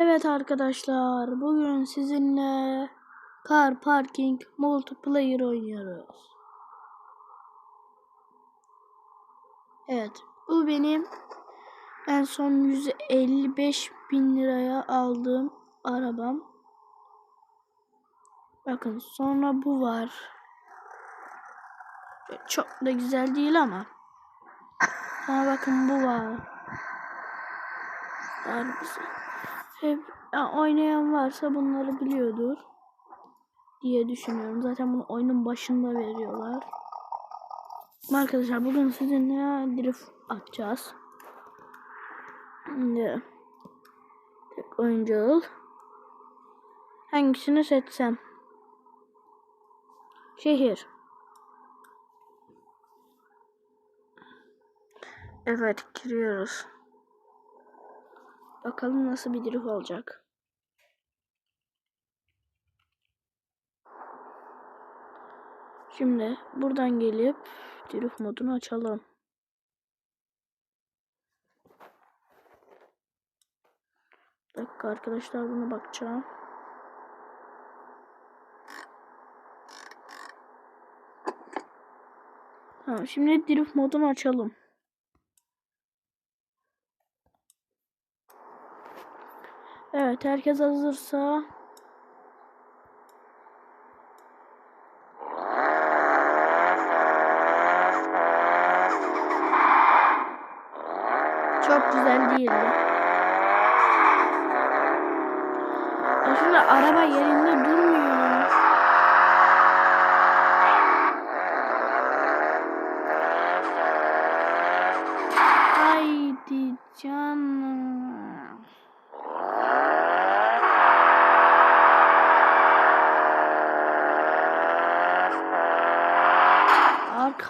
Evet arkadaşlar, bugün sizinle Car Parking Multiplayer oynuyoruz. Evet, bu benim en son 155 bin liraya aldığım arabam. Bakın sonra bu var. Çok da güzel değil ama. Sonra bakın bu var. Harbisi. Hep ya, oynayan varsa bunları biliyordur diye düşünüyorum. Zaten bunu oyunun başında veriyorlar. Arkadaşlar bugün sizinle drift atacağız. Şimdi tek oyuncu Hangisini seçsem? Şehir. Evet giriyoruz. Bakalım nasıl bir drift olacak. Şimdi buradan gelip drift modunu açalım. Bir dakika arkadaşlar buna bakacağım. Tamam şimdi drift modunu açalım. Evet herkes hazırsa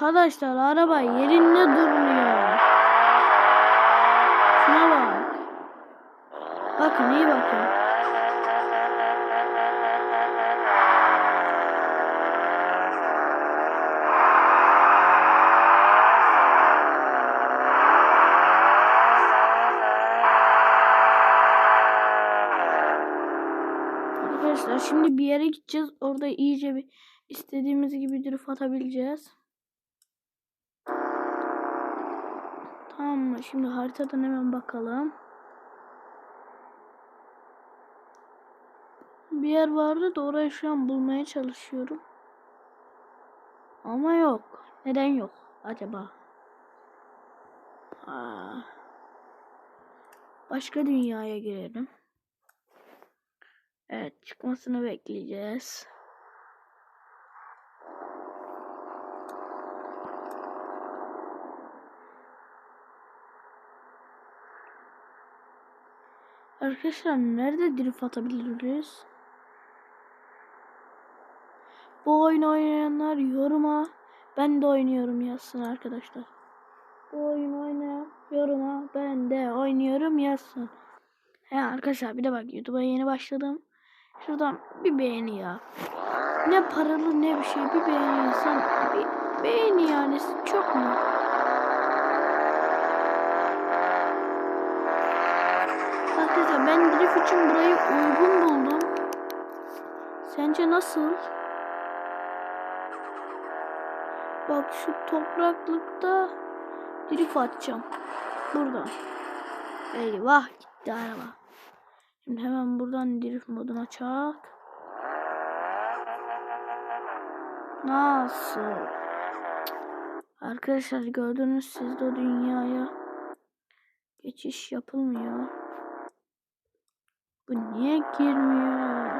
Arkadaşlar araba yerinde durmuyor. Şuna bak. Bakın iyi bakın. Arkadaşlar şimdi bir yere gideceğiz. Orada iyice bir istediğimiz gibi drift atabileceğiz. Tamam mı? Şimdi haritadan hemen bakalım. Bir yer vardı da orayı şu an bulmaya çalışıyorum. Ama yok. Neden yok acaba? Aa. Başka dünyaya girelim. Evet çıkmasını bekleyeceğiz. Arkadaşlar nerede drift atabiliriz? Bu oyun oynayanlar yoruma ben de oynuyorum yazsın arkadaşlar. Bu oyun oynayan yoruma ben de oynuyorum yazsın. He arkadaşlar bir de bak YouTube'a yeni başladım. Şuradan bir beğeni ya. Ne paralı ne bir şey bir beğeni insan bir beğeni yani çok mu? Arkadaşlar ben drift için burayı uygun buldum. Sence nasıl? Bak şu topraklıkta drift atacağım. Burada. Eyvah gitti araba. Şimdi hemen buradan drift modunu açak. Nasıl? Arkadaşlar gördünüz siz de dünyaya geçiş yapılmıyor. Bu niye girmiyor?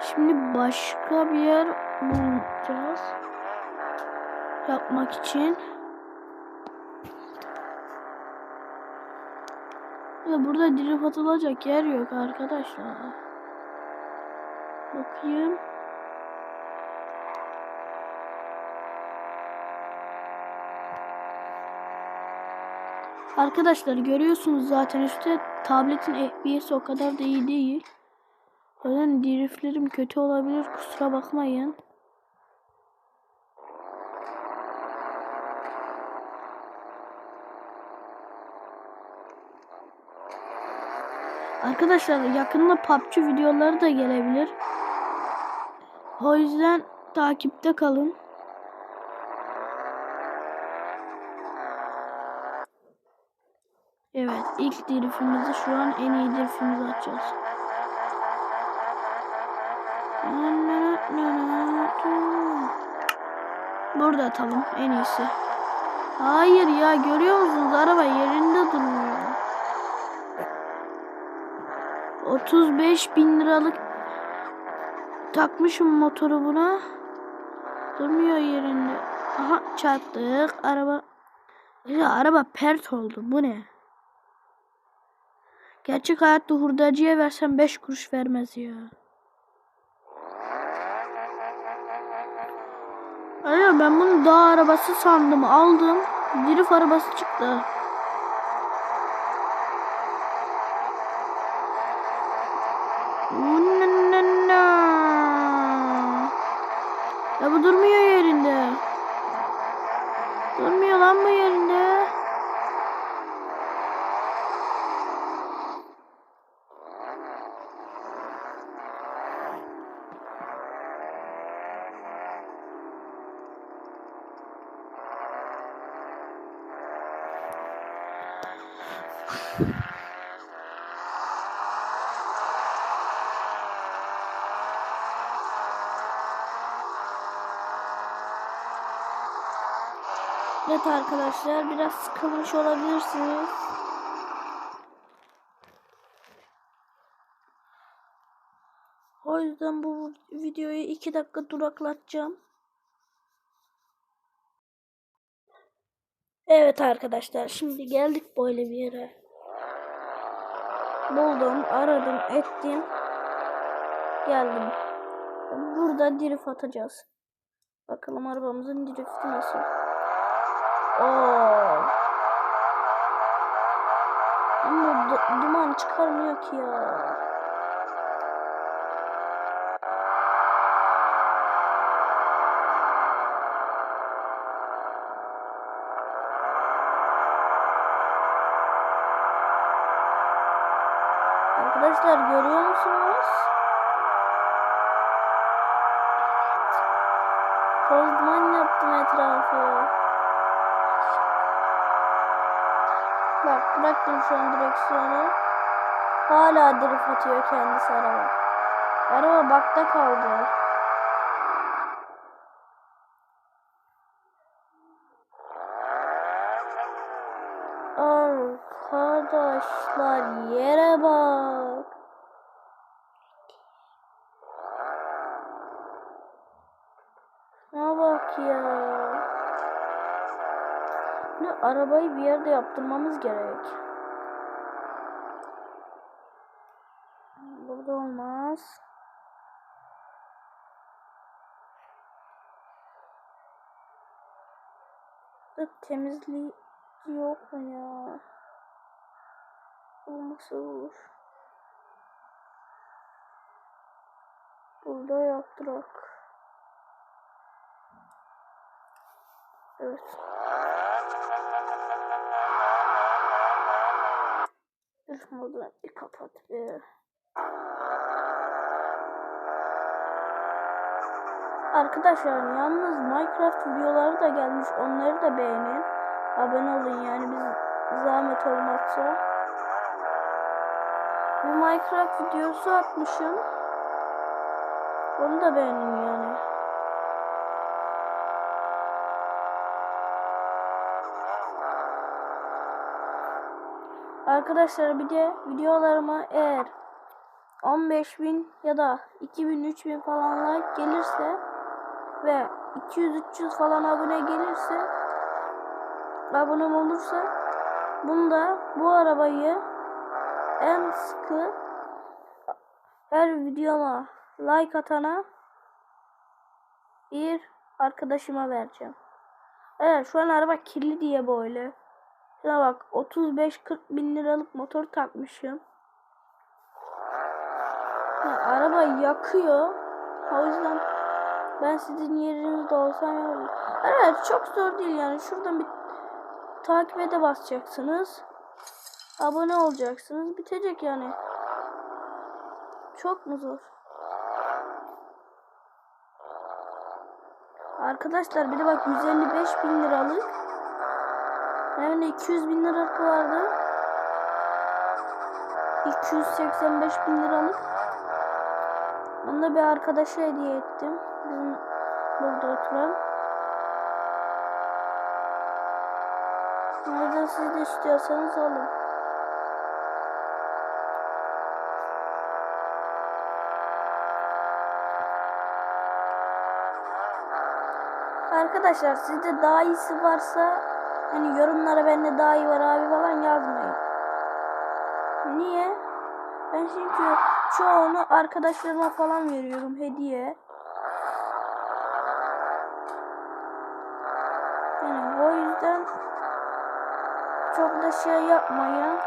Şimdi başka bir yer bulacağız. Yapmak için. Ya burada drift atılacak yer yok arkadaşlar. Bakayım. Arkadaşlar görüyorsunuz zaten işte tabletin FPS'i o kadar da iyi değil. O yüzden driftlerim kötü olabilir kusura bakmayın. Arkadaşlar yakında PUBG videoları da gelebilir. O yüzden takipte kalın. İlk driftimizi şu an en iyi driftimizi açacağız. Burada atalım en iyisi. Hayır ya görüyor musunuz araba yerinde durmuyor. 35 bin liralık takmışım motoru buna. Durmuyor yerinde. Aha çarptık araba. Ya araba pert oldu. Bu ne? Gerçek hayatta hurdacıya versem 5 kuruş vermez ya. Hayır ben bunu dağ arabası sandım. Aldım. Drift arabası çıktı. Ya bu durmuyor yerinde. Durmuyor lan bu yerinde. Evet arkadaşlar biraz sıkılmış olabilirsiniz. O yüzden bu videoyu iki dakika duraklatacağım. Evet arkadaşlar şimdi geldik böyle bir yere. Buldum, aradım, ettim. Geldim. Burada drift atacağız. Bakalım arabamızın drifti nasıl. Oo. Ama du- duman çıkarmıyor ki ya. Arkadaşlar görüyor musunuz? Toz yaptım etrafı. Bak bıraktım şu an direksiyonu. Hala drift atıyor kendisi araba. Araba bakta kaldı. Arkadaşlar yere bak. Ne bak ya. Ne arabayı bir yerde yaptırmamız gerek. Burada olmaz. Burada temizliği yok mu ya? Bu olur? Burada yaptırak. Evet. Üf modunu bir kapat be. Arkadaşlar yalnız Minecraft videoları da gelmiş. Onları da beğenin. Abone olun yani biz zahmet olmazsa. Bir Minecraft videosu atmışım. Onu da beğenin yani. Arkadaşlar bir de videolarıma eğer 15.000 ya da 2000 3000 falan like gelirse ve 200 300 falan abone gelirse abonem olursa bunda bu arabayı en sıkı her videoma like atana bir arkadaşıma vereceğim. Evet şu an araba kirli diye böyle. Şuna bak 35-40 bin liralık motor takmışım. Ya, araba yakıyor. O yüzden ben sizin yerinizde olsam yaparım. Evet çok zor değil yani. Şuradan bir takip ede basacaksınız. Abone olacaksınız. Bitecek yani. Çok mu zor? Arkadaşlar bir de bak 155 bin liralık. De 200 bin liralık vardı. 285 bin liralık. Onu da bir arkadaşa hediye ettim. Bizim burada oturan. Nereden siz de istiyorsanız alın. Arkadaşlar sizde daha iyisi varsa hani yorumlara bende daha iyi var abi falan yazmayın. Niye? Ben çünkü çoğunu arkadaşlarıma falan veriyorum hediye. Yani o yüzden çok da şey yapmayın.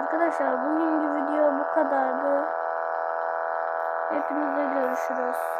Arkadaşlar bugünkü video bu kadardı. Hepinize görüşürüz.